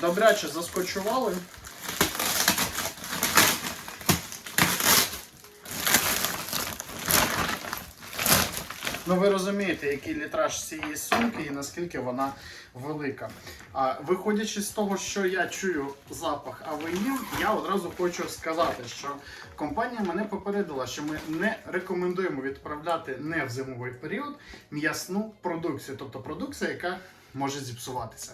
добряче заскочували. Ну, ви розумієте, який літраж цієї сумки і наскільки вона велика. А виходячи з того, що я чую запах авенів, я одразу хочу сказати, що компанія мене попередила, що ми не рекомендуємо відправляти не в зимовий період м'ясну продукцію, тобто продукція, яка може зіпсуватися.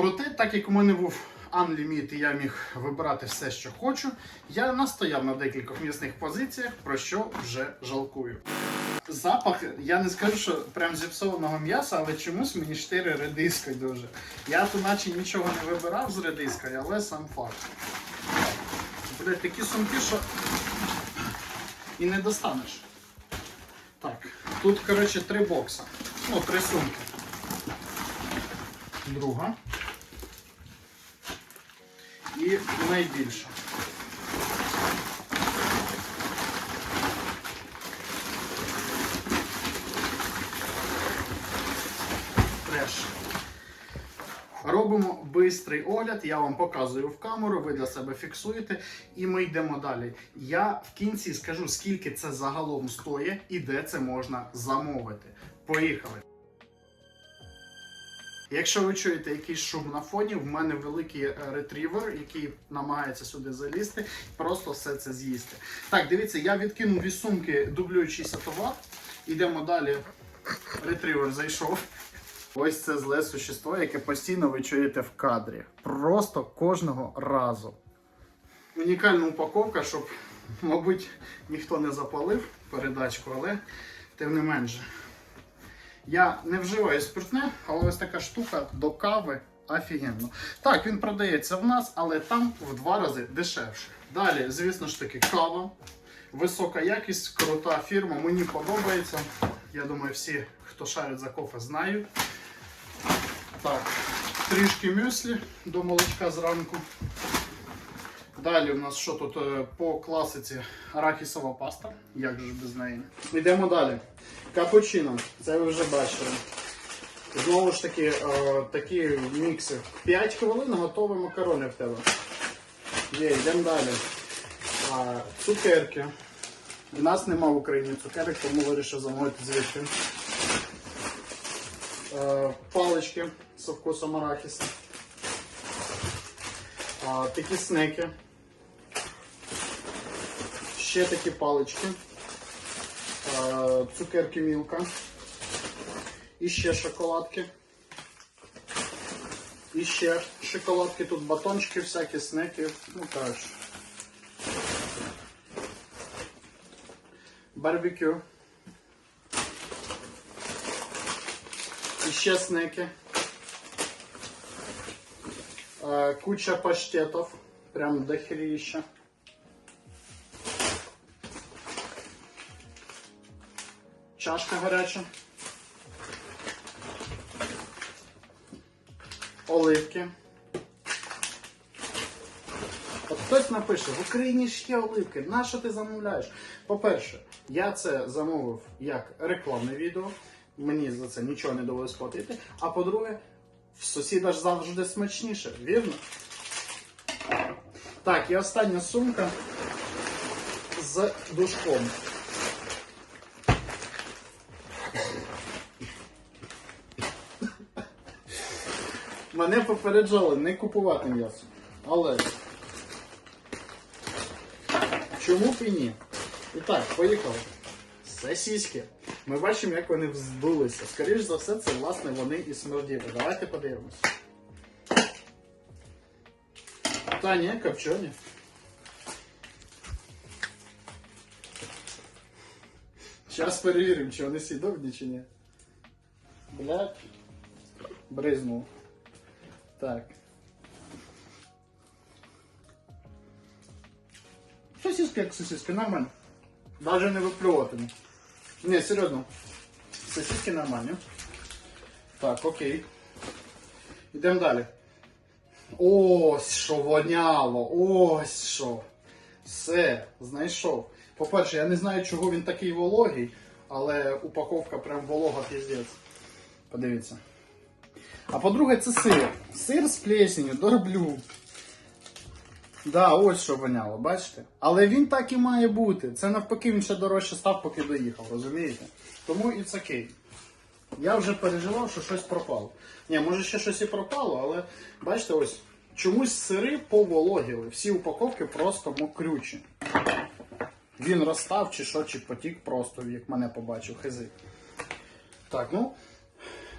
Проте, так як у мене був Unlimited і я міг вибирати все, що хочу, я настояв на декількох м'ясних позиціях, про що вже жалкую. Запах, я не скажу, що прям зіпсованого м'яса, але чомусь мені штири редискою дуже. Я то наче нічого не вибирав з редискою, але сам факт. Блять, такі сумки, що і не достанеш. Так, тут, коротше, три бокса. Ну, три сумки. Друга. І найбільша. Треш. Робимо бистрий огляд, я вам показую в камеру, ви для себе фіксуєте, і ми йдемо далі. Я в кінці скажу, скільки це загалом стоїть і де це можна замовити. Поїхали! Якщо ви чуєте якийсь шум на фоні, в мене великий е, ретрівер, який намагається сюди залізти, просто все це з'їсти. Так, дивіться, я відкинув із сумки дублюючийся товар. Ідемо далі. Ретрівер зайшов. Ось це зле существо, яке постійно ви чуєте в кадрі. Просто кожного разу. Унікальна упаковка, щоб, мабуть, ніхто не запалив передачку, але тим не менше. Я не вживаю спиртне, але ось така штука до кави офігенно. Так, він продається в нас, але там в два рази дешевше. Далі, звісно ж таки, кава. Висока якість, крута фірма, мені подобається. Я думаю, всі, хто шарить за кофе, знають. Так, трішки мюслі до молочка зранку. Далі у нас що тут е, по класиці арахісова паста. Як же без неї? Йдемо далі. Капучино, це ви вже бачили. Знову ж таки, е, такі мікси. 5 хвилин готові макарони в тебе. Є, йдемо далі. А, цукерки. У нас нема в Україні цукерок, тому вирішив замовити звідти. Е, палички з вкусом арахіса. Такі снеки. Ще такі палички. Цукерки мілка. І ще шоколадки. І ще шоколадки, тут батончики, всякі снеки. Ну так. Барбекю. І ще снеки. Куча паштетов. Прям дохерища. Чашка гаряча. Оливки. От хтось напише, в Україні ж є оливки, на що ти замовляєш? По-перше, я це замовив як рекламне відео, мені за це нічого не довелось платити. А по-друге, в сусіда ж завжди смачніше, вірно? Так, і остання сумка з душком. Мене попереджали не купувати м'ясо. Але чому б і ні? І так, поїхали. Сосиски. Ми бачимо, як вони вздулися. Скоріше за все, це власне вони і смерділи. Давайте подивимось. Та ні, копчені. Зараз перевіримо, чи вони сідовні, чи ні. Блядь. Бризнув. Так. Сосиски як сосиски, нормально. Даже не виплюватиму. Не, серйозно. Сосиски нормальні. Так, окей. Йдемо далі. Ось що воняло, ось що. Все, знайшов. По-перше, я не знаю, чого він такий вологий, але упаковка прям волога піздець. Подивіться. А по-друге, це сир. Сир з плесенью, дороблю. Да, ось що воняло, бачите? Але він так і має бути. Це навпаки він ще дорожче став, поки доїхав, розумієте? Тому і окей. Я вже переживав, що щось пропало. Ні, може ще щось і пропало, але бачите, ось чомусь сири повологіли. Всі упаковки просто мокрючі. Він розстав чи що, чи потік просто, як мене побачив, хизи. Так, ну.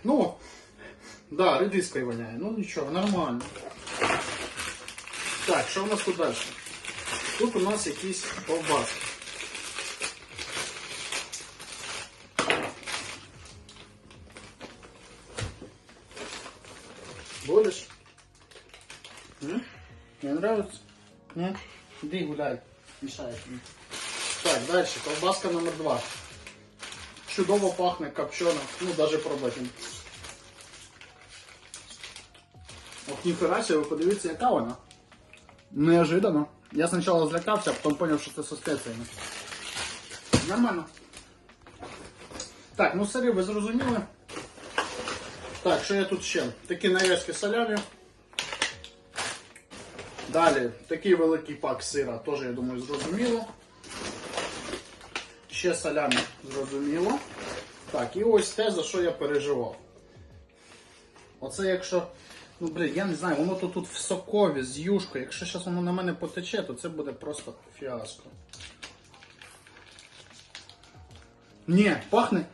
Ну. Да, редискою воняє. Ну нічого, нормально. Так, що в нас тут далі? Тут у нас якісь ковбаски. Будешь? М? Не нравится? М? Иди гуляй. Мешает мне. Так, дальше. Колбаска номер два. Чудово пахне, копчено. Ну, даже пробувати. Ох, ніхера себе, ви подивіться, яка вона. Неожиданно. Я спочатку злякався, а потім зрозумів, що це со. Нормально. Так, ну сири ви зрозуміли. Так, що я тут ще? Такі нарізки салямі. Далі, такий великий пак сира, теж, я думаю, зрозуміло. Ще салямі зрозуміло. Так, і ось те, за що я переживав. Оце якщо. Ну, блін, я не знаю, воно тут, тут в сокові з юшкою. Якщо зараз воно на мене потече, то це буде просто фіаско. Ні, пахне,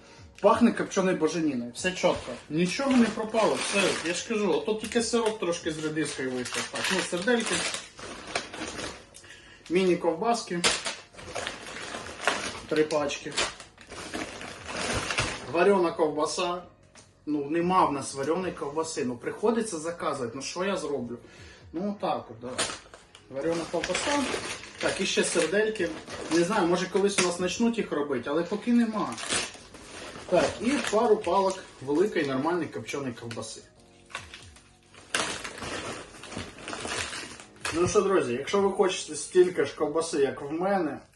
пахне копченою боженіною. Все чітко. Нічого не пропало, все, я ж кажу, ото тільки сирок трошки з редискою вийшов. Так, ну сердельки. Міні-ковбаски. Три пачки. Варена ковбаса. Ну, нема в нас вареної ковбаси. Ну, приходиться заказувати. Ну, що я зроблю? Ну, так от, да. Варена ковбаса. Так, і ще сердельки. Не знаю, може колись у нас почнуть їх робити, але поки нема. Так, і пару палок великої нормальної копченої ковбаси. Ну що, друзі, якщо ви хочете стільки ж ковбаси, як в мене,